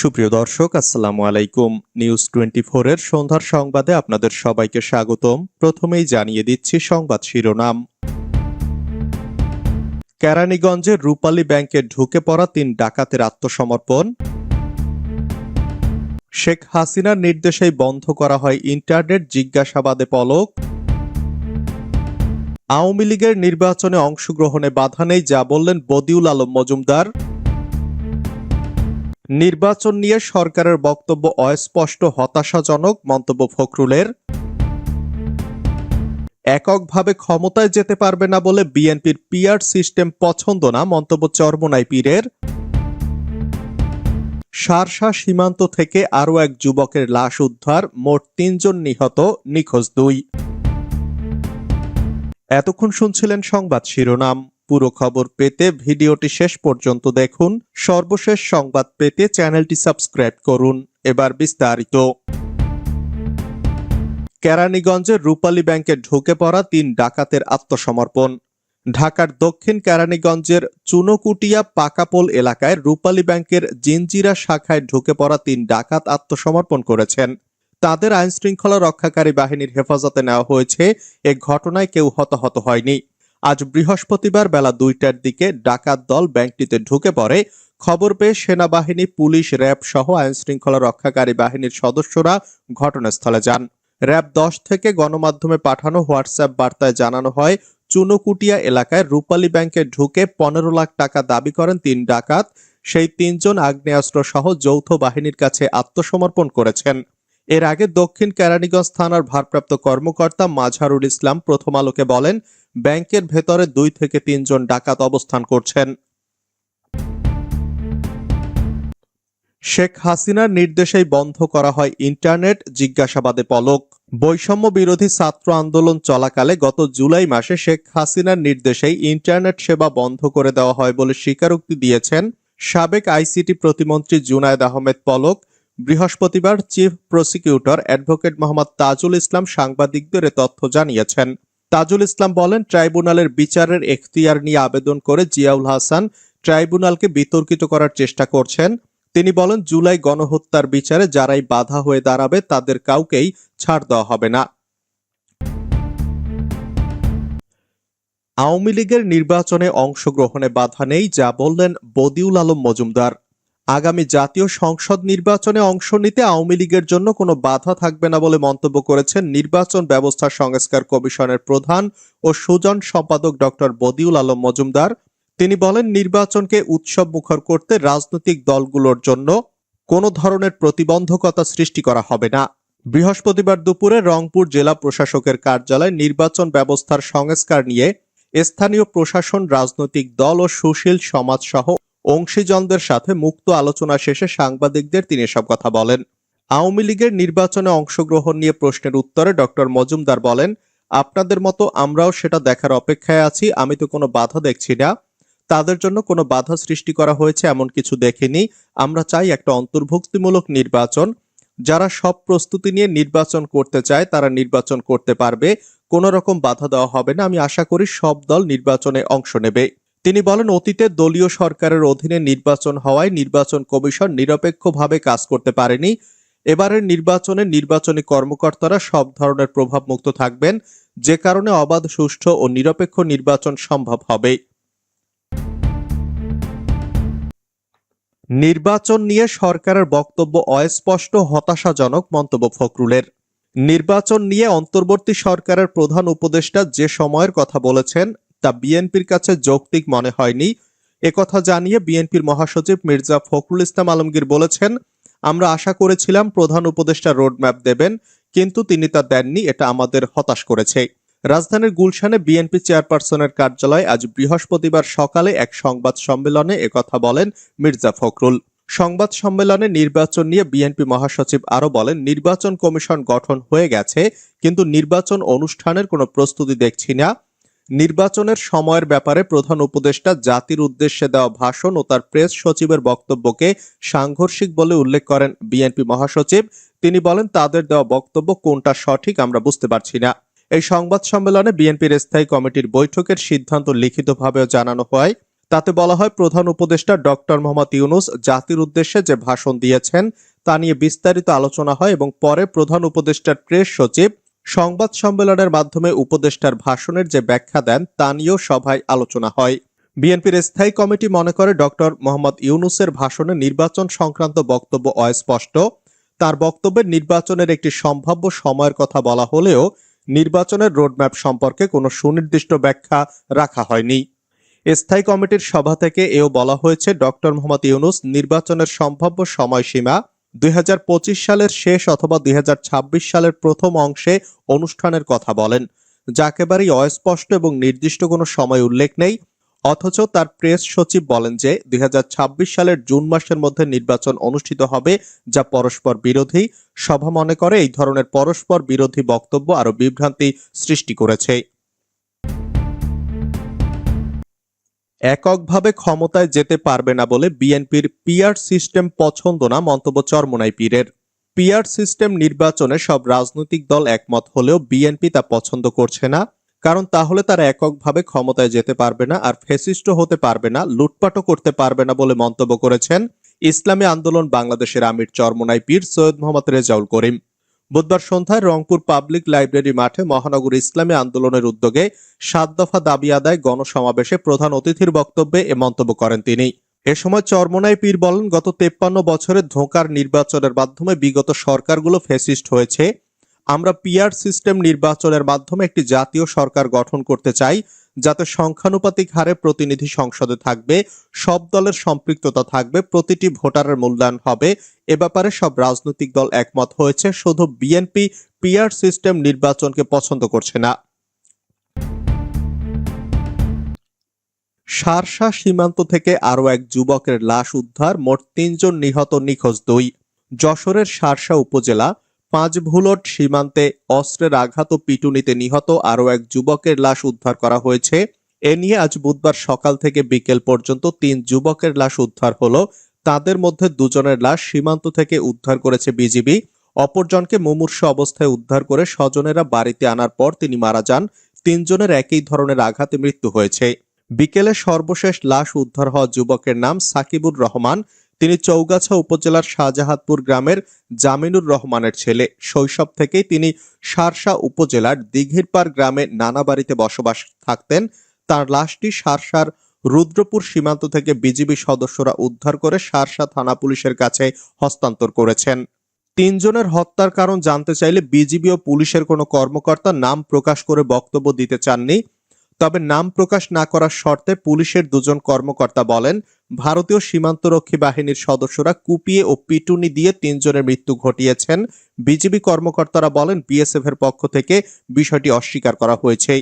সুপ্রিয় দর্শক, আসসালামু আলাইকুম। নিউজ টোয়েন্টি এর সন্ধ্যার সংবাদে আপনাদের সবাইকে স্বাগতম। প্রথমেই জানিয়ে দিচ্ছি সংবাদ শিরোনাম। কেরানীগঞ্জের রূপালী ব্যাংকে ঢুকে পড়া তিন ডাকাতের আত্মসমর্পণ। শেখ হাসিনার নির্দেশেই বন্ধ করা হয় ইন্টারনেট জিজ্ঞাসাবাদে পলক। আওয়ামী লীগের নির্বাচনে অংশগ্রহণে বাধা নেই, যা বললেন বদিউল আলম মজুমদার। নির্বাচন নিয়ে সরকারের বক্তব্য অস্পষ্ট, হতাশাজনক মন্তব্য ফখরুলের। এককভাবে ক্ষমতায় যেতে পারবে না বলে বিএনপির পিআর সিস্টেম পছন্দ না মন্তব্য চরমনাই পীরের। সারসা সীমান্ত থেকে আরও এক যুবকের লাশ উদ্ধার, মোট তিনজন নিহত, নিখোঁজ দুই। এতক্ষণ শুনছিলেন সংবাদ শিরোনাম। পুরো খবর পেতে ভিডিওটি শেষ পর্যন্ত দেখুন। সর্বশেষ সংবাদ পেতে চ্যানেলটি সাবস্ক্রাইব করুন। এবার বিস্তারিত। কেরানীগঞ্জের রূপালী ব্যাংকে ঢুকে পড়া তিন ডাকাতের আত্মসমর্পণ। ঢাকার দক্ষিণ কেরানীগঞ্জের চুনোকুটিয়া পাকাপোল এলাকায় রূপালী ব্যাংকের জিনজিরা শাখায় ঢুকে পড়া তিন ডাকাত আত্মসমর্পণ করেছেন। তাদের আইনশৃঙ্খলা রক্ষাকারী বাহিনীর হেফাজতে নেওয়া হয়েছে। এ ঘটনায় কেউ হতাহত হয়নি। আজ বৃহস্পতিবার বেলা দুইটার দিকে ডাকাত দল ব্যাংকটিতে ঢুকে পড়ে। খবর পেয়ে সেনাবাহিনী, পুলিশ, র্যাব সহ আইন শৃঙ্খলা রক্ষাকারী বাহিনীর সদস্যরা ঘটনাস্থলে যান। র্যাব দশ থেকে গণমাধ্যমে পাঠানো হোয়াটসঅ্যাপ বার্তায় জানানো হয়, চুনোকুটিয়া এলাকায় রূপালী ব্যাংকে ঢুকে পনেরো লাখ টাকা দাবি করেন তিন ডাকাত। সেই তিনজন আগ্নেয়াস্ত্র সহ যৌথ বাহিনীর কাছে আত্মসমর্পণ করেছেন। এর আগে দক্ষিণ কেরানীগঞ্জ থানার ভারপ্রাপ্ত কর্মকর্তা মাঝারুল ইসলাম প্রথম আলোকে বলেন ব্যাংকের ভেতরে দুই থেকে তিনজন ডাকাত অবস্থান করছেন। শেখ হাসিনার নির্দেশেই বন্ধ করা হয় ইন্টারনেট, জিজ্ঞাসাবাদে পলক। বৈষম্য বিরোধী ছাত্র আন্দোলন চলাকালে গত জুলাই মাসে শেখ হাসিনার নির্দেশেই ইন্টারনেট সেবা বন্ধ করে দেওয়া হয় বলে স্বীকারোক্তি দিয়েছেন সাবেক আইসিটি প্রতিমন্ত্রী জুনায়দ আহমেদ পলক। বৃহস্পতিবার chief prosecutor advocate Mohammad Tajul Islam সাংবাদিকদের তথ্য জানিয়েছেন। তাজুল ইসলাম বলেন, ট্রাইব্যুনালের বিচারের এখতিয়ার নিয়ে আবেদন করে জিয়াউল হাসান ট্রাইব্যুনালকে বিতর্কিত করার চেষ্টা করছেন। তিনি বলেন, জুলাই গণহত্যার বিচারে যারাই বাধা হয়ে দাঁড়াবে, তাদের কাউকেই ছাড় দেওয়া হবে না। আওয়ামী লীগের নির্বাচনে অংশগ্রহণে বাধা নেই, যা বললেন বদিউল আলম মজুমদার। আগামী জাতীয় সংসদ নির্বাচনে অংশ নিতে আওয়ামী লীগের জন্য কোনো বাধা থাকবে না বলে মন্তব্য করেছেন নির্বাচন ব্যবস্থা সংস্কার কমিশনের প্রধান ও সুজন সম্পাদক ডক্টর বদিউল আলম মজুমদার। তিনি বলেন, নির্বাচনকে উৎসব মুখর করতে রাজনৈতিক দলগুলোর জন্য কোনো ধরনের প্রতিবন্ধকতা সৃষ্টি করা হবে না। বৃহস্পতিবার দুপুরে রংপুর জেলা প্রশাসকের কার্যালয়ে নির্বাচন ব্যবস্থার সংস্কার নিয়ে স্থানীয় প্রশাসন, রাজনৈতিক দল ও সুশীল সমাজ সহ অংশীজনদের সাথে মুক্ত আলোচনা শেষে সাংবাদিকদের তিনি এসব কথা বলেন। আওয়ামী লীগের নির্বাচনে অংশগ্রহণ নিয়ে প্রশ্নের উত্তরে ডক্টর মজুমদার বলেন, আপনাদের মতো আমরাও সেটা দেখার অপেক্ষায় আছি, আমি তো কোনো বাধা দেখছি না। তাদের জন্য কোনো বাধা সৃষ্টি করা হয়েছে এমন কিছু দেখিনি। আমরা চাই একটা অন্তর্ভুক্তিমূলক নির্বাচন। যারা সব প্রস্তুতি নিয়ে নির্বাচন করতে চায়, তারা নির্বাচন করতে পারবে। কোনো রকম বাধা দেওয়া হবে না। আমি আশা করি সব দল নির্বাচনে অংশ নেবে। তিনি বলেন, অতীতে দলীয় সরকারের অধীনে নির্বাচন হওয়ায় নির্বাচন কমিশন নিরপেক্ষভাবে কাজ করতে পারেনি। এবারের নির্বাচনে নির্বাচনী কর্মকর্তারা সব ধরনের প্রভাব মুক্ত থাকবেন। যে কারণে অবাধ, সুষ্ঠু ও নিরপেক্ষ নির্বাচন সম্ভব হবে। নির্বাচন নিয়ে সরকারের বক্তব্য অস্পষ্ট, হতাশাজনক মন্তব্য ফখরুলের। নির্বাচন নিয়ে অন্তর্বর্তী সরকারের প্রধান উপদেষ্টা যে সময়ের কথা বলেছেন তা বিএনপির কাছে যৌক্তিক মনে হয়নি। একথা জানিয়ে বিএনপির মহাসচিব মির্জা ফখরুল ইসলাম আলমগীর বলেছেন, আমরা আশা করেছিলাম প্রধান উপদেষ্টা রোডম্যাপ দেবেন, কিন্তু তিনি তা দেননি, এটা আমাদের হতাশ করেছে। রাজধানীর গুলশানে বিএনপি চেয়ারপারসনের কার্যালয়ে আজ বৃহস্পতিবার সকালে এক সংবাদ সম্মেলনে একথা বলেন মির্জা ফখরুল। সংবাদ সম্মেলনে নির্বাচন নিয়ে বিএনপি মহাসচিব আরও বলেন, নির্বাচন কমিশন গঠন হয়ে গেছে, কিন্তু নির্বাচন অনুষ্ঠানের কোনো প্রস্তুতি দেখছি না। নির্বাচনের সময়ের ব্যাপারে প্রধান উপদেষ্টা জাতির উদ্দেশ্যে দেওয়া ভাষণ ও তার প্রেস সচিবের বক্তব্যকে সাংঘর্ষিক বলে উল্লেখ করেন বিএনপি মহাসচিব। তিনি বলেন, তাদের দেওয়া বক্তব্য কোনটা সঠিক আমরা বুঝতে পারছি না। এই সংবাদ সম্মেলনে বিএনপির স্থায়ী কমিটির বৈঠকের সিদ্ধান্ত লিখিতভাবেও জানানো হয়। তাতে বলা হয়, প্রধান উপদেষ্টা ডক্টর মোহাম্মদ ইউনুস জাতির উদ্দেশ্যে যে ভাষণ দিয়েছেন, তা নিয়ে বিস্তারিত আলোচনা হয় এবং পরে প্রধান উপদেষ্টার প্রেস সচিব সংবাদ সম্মেলনের মাধ্যমে উপদেষ্টার ভাষণের যে ব্যাখ্যা দেন, তা নিয়েও সভায় আলোচনা হয়। বিএনপির স্থায়ী কমিটি মনে করে ডক্টর মোহাম্মদ ইউনুসের ভাষণে নির্বাচন সংক্রান্ত বক্তব্য অস্পষ্ট। তার বক্তব্যে নির্বাচনের একটি সম্ভাব্য সময়ের কথা বলা হলেও নির্বাচনের রোডম্যাপ সম্পর্কে কোনো সুনির্দিষ্ট ব্যাখ্যা রাখা হয়নি। স্থায়ী কমিটির সভা থেকে এও বলা হয়েছে ডক্টর মোহাম্মদ ইউনুস নির্বাচনের সম্ভাব্য সময়সীমা দুই হাজার পঁচিশ সালের শেষ অথবা দুই হাজার ছাব্বিশ সালের প্রথম অংশে অনুষ্ঠানের কথা বলেন যা একেবারেই অস্পষ্ট এবং নির্দিষ্ট কোনো সময় উল্লেখ নেই, অথচ তার প্রেস সচিব বলেন যে দুই হাজার ছাব্বিশ সালের জুন মাসের মধ্যে নির্বাচন অনুষ্ঠিত হবে, যা পরস্পর বিরোধী। সভা মনে করে এই ধরনের পরস্পর বিরোধী বক্তব্য আরও বিভ্রান্তি সৃষ্টি করেছে। এককভাবে ক্ষমতায় যেতে পারবে না বলে বিএনপির পিআর সিস্টেম পছন্দ না মন্তব্য চরমোনাই পীরের। পিআর সিস্টেম নির্বাচনে সব রাজনৈতিক দল একমত হলেও বিএনপি তা পছন্দ করছে না, কারণ তাহলে তারা এককভাবে ক্ষমতায় যেতে পারবে না আর ফেসিস্ট হতে পারবে না, লুটপাটও করতে পারবে না বলে মন্তব্য করেছেন ইসলামী আন্দোলন বাংলাদেশের আমির চরমোনাই পীর সৈয়দ মোহাম্মদ রেজাউল করিম। বুধবার সন্ধ্যায় রংপুর পাবলিক লাইব্রেরি মাঠে মহানগর ইসলামী আন্দোলনের উদ্যোগে সাত দফা দাবি আদায় গণসমাবেশে প্রধান অতিথির বক্তব্যে এ মন্তব্য করেন তিনি। এ সময় চরমোনাই পীর বলেন, গত তেপ্পান্ন বছরে ধোঁকার নির্বাচনের মাধ্যমে বিগত সরকারগুলো ফেসিস্ট হয়েছে। আমরা পিআর সিস্টেম নির্বাচনের মাধ্যমে একটি জাতীয় সরকার গঠন করতে চাই যাতে সংখ্যানুপাতিক হারে প্রতিনিধি সংসদে থাকবে, সব দলের সম্পৃক্ততা থাকবে, প্রতিটি ভোটারের মূল্যায়ন হবে। এ ব্যাপারে সব রাজনৈতিক দল একমত হয়েছে, শুধু বিএনপি পিআর সিস্টেম নির্বাচনকে পছন্দ করছে না। সারসা সীমান্ত থেকে আরও এক যুবকের লাশ উদ্ধার, মোট তিনজন নিহত, নিখোঁজ দুই। যশোরের সারসা উপজেলা পাঁচভুলট সীমান্তে অস্ত্রের আঘাত ও পিটুনিতে নিহত আরও এক যুবকের লাশ উদ্ধার করা হয়েছে। এ নিয়ে আজ বুধবার সকাল থেকে বিকেল পর্যন্ত তিন যুবকের লাশ উদ্ধার হলো। তাদের মধ্যে দুজনের লাশ সীমান্ত থেকে উদ্ধার করেছে বিজিবি। অপরজনকে মুমূর্ষ অবস্থায় উদ্ধার করে স্বজনেরা বাড়িতে আনার পর তিনি মারা যান। তিনজনের একই ধরনের আঘাতে মৃত্যু হয়েছে। বিকেলে সর্বশেষ লাশ উদ্ধার হওয়া যুবকের নাম সাকিবুর রহমান। তিনি চৌগাছা উপজেলার শাহজাহাতপুর গ্রামের জামিনুর রহমানের ছেলে। শৈশব থেকেই তিনি সারসা উপজেলার দিঘিরপাড় গ্রামে নানা বাড়িতে বসবাস থাকতেন। তার লাশটি সারসার রুদ্রপুর সীমান্ত থেকে বিজিবি সদস্যরা উদ্ধার করে সারসা থানা পুলিশের কাছে হস্তান্তর করেছেন। তিনজনের হত্যার কারণ জানতে চাইলে বিজিবি ও পুলিশের কোনো কর্মকর্তা নাম প্রকাশ করে বক্তব্য দিতে চাননি। তবে নাম প্রকাশ না করার শর্তে পুলিশের দুজন কর্মকর্তা বলেন ভারতীয় সীমান্তরক্ষী বাহিনীর সদস্যরা কুপিয়ে ও পিটুনি দিয়ে তিনজনের মৃত্যু ঘটিয়েছেন। বিজিবি কর্মকর্তারা বলেন বিএসএফ এর পক্ষ থেকে বিষয়টি অস্বীকার করা হয়েছে।